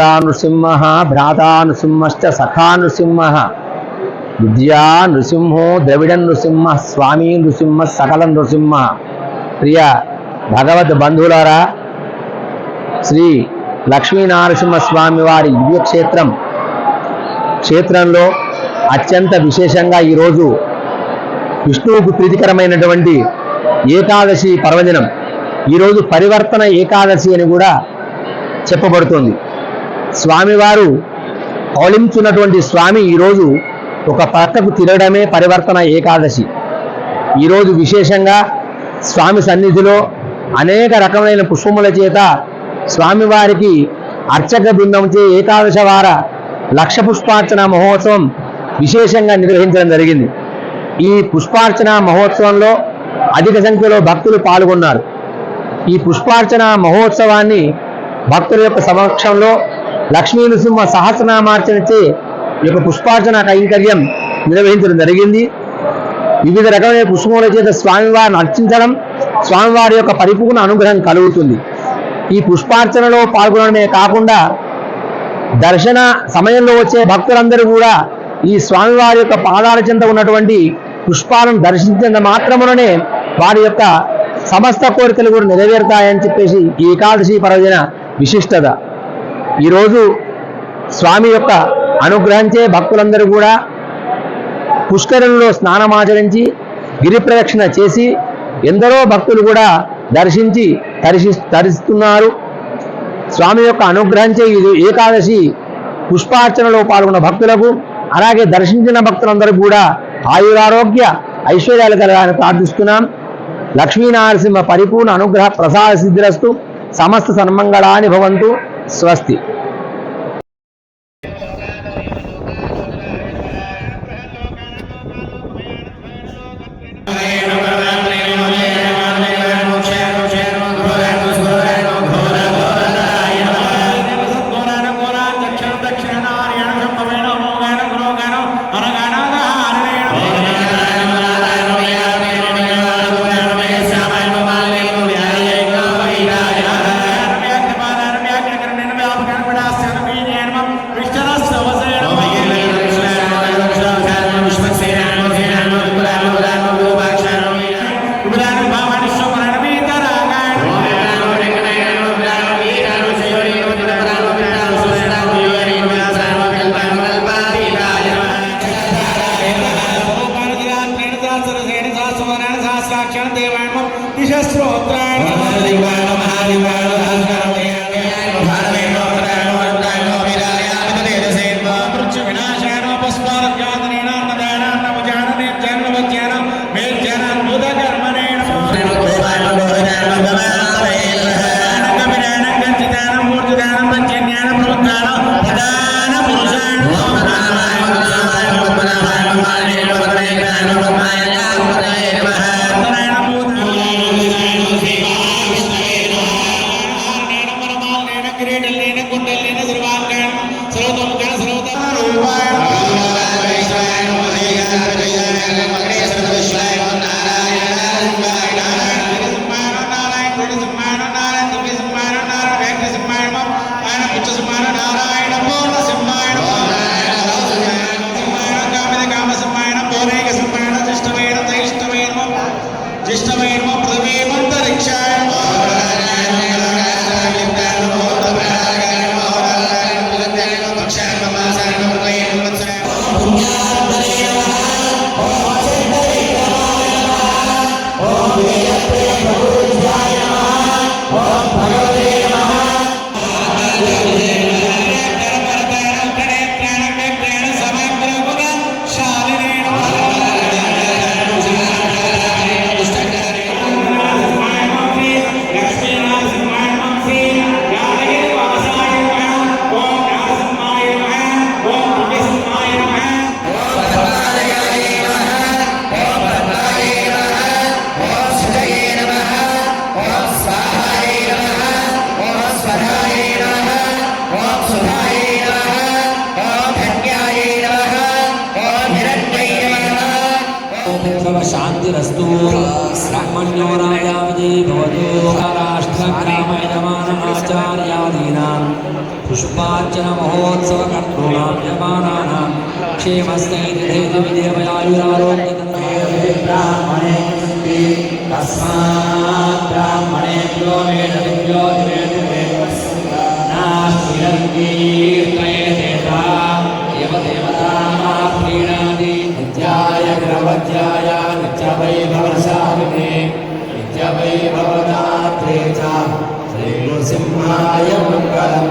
నృసింహ భ్రాతా నృసింహశ్చ సఖా నృసింహ విద్యా నృసింహో ద్రవిడ నృసింహ స్వామి నృసింహ సకల నృసింహ ప్రియ భగవద్ బంధువులారా శ్రీ లక్ష్మీనరసింహ స్వామి వారి దివ్యక్షేత్రం క్షేత్రంలో అత్యంత విశేషంగా ఈరోజు విష్ణువుకు ప్రీతికరమైనటువంటి ఏకాదశి పర్వదినం. ఈరోజు పరివర్తన ఏకాదశి అని కూడా చెప్పబడుతుంది. స్వామివారు పౌలించున్నటువంటి స్వామి ఈరోజు ఒక పక్కకు తిరగడమే పరివర్తన ఏకాదశి. ఈరోజు విశేషంగా స్వామి సన్నిధిలో అనేక రకమైన పుష్పముల చేత స్వామివారికి అర్చక బృందంచే ఏకాదశ వార లక్ష పుష్పార్చన మహోత్సవం విశేషంగా నిర్వహించడం జరిగింది. ఈ పుష్పార్చన మహోత్సవంలో అధిక సంఖ్యలో భక్తులు పాల్గొన్నారు. ఈ పుష్పార్చన మహోత్సవాన్ని భక్తుల యొక్క సమక్షంలో లక్ష్మీ నృసింహ సహస్రనామార్చనచే ఈ యొక్క పుష్పార్చన కైంకర్యం నిర్వహించడం జరిగింది. వివిధ రకమైన పుష్పముల చేత స్వామివారిని అర్చించడం స్వామివారి యొక్క పరిపూర్ణ అనుగ్రహం కలుగుతుంది. ఈ పుష్పార్చనలో పాల్గొనడమే కాకుండా దర్శన సమయంలో వచ్చే భక్తులందరూ కూడా ఈ స్వామివారి యొక్క పాదాల చెంత ఉన్నటువంటి పుష్పాలను దర్శించినంత మాత్రముననే వారి యొక్క సమస్త కోరికలు కూడా నెరవేరుతాయని చెప్పేసి ఈ ఏకాదశి పర్వదిన విశిష్టత. ఈరోజు స్వామి యొక్క అనుగ్రహించే భక్తులందరూ కూడా పుష్కరంలో స్నానమాచరించి గిరి ప్రదక్షిణ చేసి ఎందరో భక్తులు కూడా దర్శించి తరిసి తరిస్తున్నారు. స్వామి యొక్క అనుగ్రహించే ఇది ఏకాదశి పుష్పార్చనలో పాల్గొన్న భక్తులకు అలాగే దర్శించిన భక్తులందరూ కూడా ఆయురారోగ్య ఐశ్వర్యాలు కలగాలని ప్రార్థిస్తున్నాం. లక్ష్మీనరసింహ పరిపూర్ణ అనుగ్రహ ప్రసాద సిద్ధిరస్తు సమస్త సన్మంగళాని భవంతు. સ્વસ્તી ಕಿರೀಟಲ್ಲೇನ ಕುಂಡಲ್ಲೇನ ಸರ್ವಾಂಗಾನ್ ಸರ್ವತೋಮುಖ nagbabasa naman ko ngayon शान्तिरस्तु ब्रह्मण्यो राजा विजयी भवतु राष्ट्रग्रामयजमानमाचार्यादीनां पुष्पार्चन महोत्सव कर्तॄणां यमानानां क्षेमस्थैर्यधैर्यविदेवयायुरारोग्य ब्राह्मणे तस्मात् ब्राह्मणेभ्यो नित्यवैभवदात्रे च श्रीनृसिंहाय मङ्गलम्